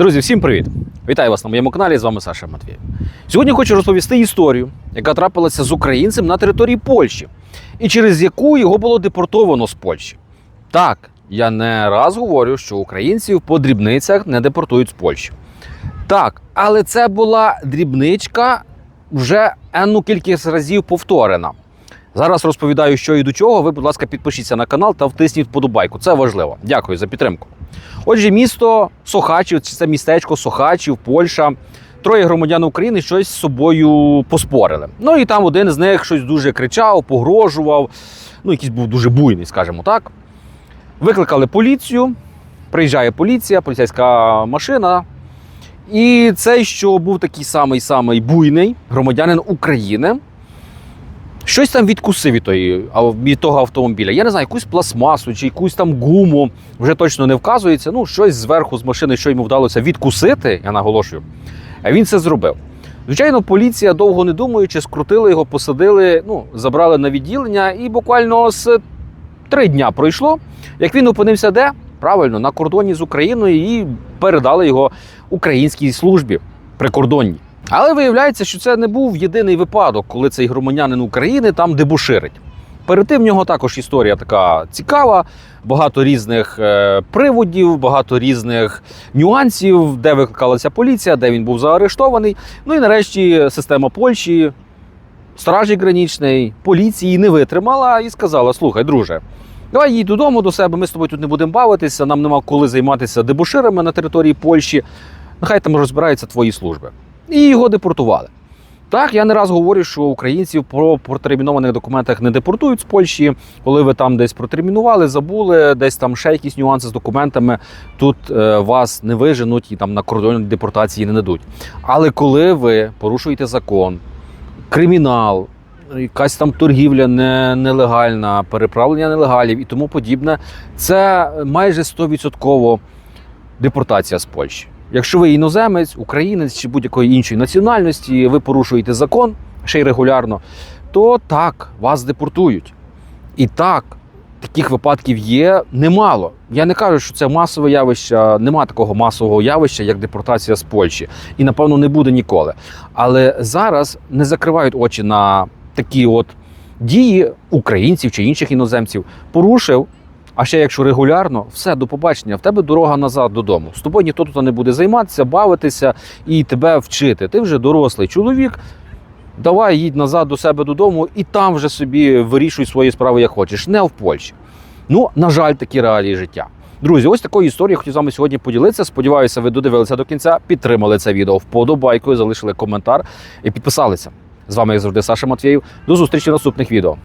Друзі, всім привіт! Вітаю вас на моєму каналі. З вами Саша Матвєєв. Сьогодні хочу розповісти історію, яка трапилася з українцем на території Польщі, і через яку його було депортовано з Польщі. Так, я не раз говорю, що українців по дрібницях не депортують з Польщі. Так, але це була дрібничка вже енну кількість разів повторена. Зараз розповідаю, що і до чого. Ви, будь ласка, підпишіться на канал та втисніть вподобайку. Це важливо. Дякую за підтримку. Отже, місто Сохачів, це містечко Сохачів, Польща. Троє громадян України щось з собою поспорили. Ну і там один з них щось дуже кричав, погрожував. Ну, якийсь був дуже буйний, скажімо так. Викликали поліцію. Приїжджає поліція, поліцейська машина. І цей, що був такий самий самий буйний громадянин України, щось там відкусив від, тої, від того автомобіля. Я не знаю, якусь пластмасу чи якусь там гуму, вже точно не вказується. Ну, щось зверху з машини, що йому вдалося відкусити, я наголошую. Він це зробив. Звичайно, поліція, довго не думаючи, скрутили його, посадили, ну, забрали на відділення, і буквально з три дня пройшло. Як він опинився де? Правильно, на кордоні з Україною і передали його українській службі прикордонній. Але виявляється, що це не був єдиний випадок, коли цей громадянин України там дебуширить. Перед тим в нього також історія така цікава, багато різних е, приводів, багато різних нюансів, де викликалася поліція, де він був заарештований. Ну і нарешті система Польщі, стражі гранічної, поліції не витримала і сказала: слухай, друже. Давай їдь додому до себе, ми з тобою тут не будемо бавитися, нам нема коли займатися дебуширами на території Польщі. Нехай там розбираються твої служби. І його депортували. Так, я не раз говорю, що українців про протермінованих документах не депортують з Польщі. Коли ви там десь протермінували, забули, десь там ще якісь нюанси з документами, тут е, вас не виженуть і там на кордоні депортації не дадуть. Але коли ви порушуєте закон, кримінал, якась там торгівля не, нелегальна, переправлення нелегалів і тому подібне, це майже 100% депортація з Польщі. Якщо ви іноземець, українець чи будь-якої іншої національності, ви порушуєте закон ще й регулярно, то так, вас депортують. І так, таких випадків є немало. Я не кажу, що це масове явище, нема такого масового явища, як депортація з Польщі. І, напевно, не буде ніколи. Але зараз не закривають очі на такі от дії українців чи інших іноземців. Порушив. А ще якщо регулярно, все до побачення, в тебе дорога назад додому. З тобою ніхто тут не буде займатися, бавитися і тебе вчити. Ти вже дорослий чоловік. Давай їдь назад до себе додому і там вже собі вирішуй свої справи, як хочеш, не в Польщі. Ну, на жаль, такі реалії життя. Друзі, ось такою історією хотів з вами сьогодні поділитися. Сподіваюся, ви додивилися до кінця, підтримали це відео вподобайкою, залишили коментар і підписалися. З вами, як завжди, Саша Матвєєв. До зустрічі в наступних відео.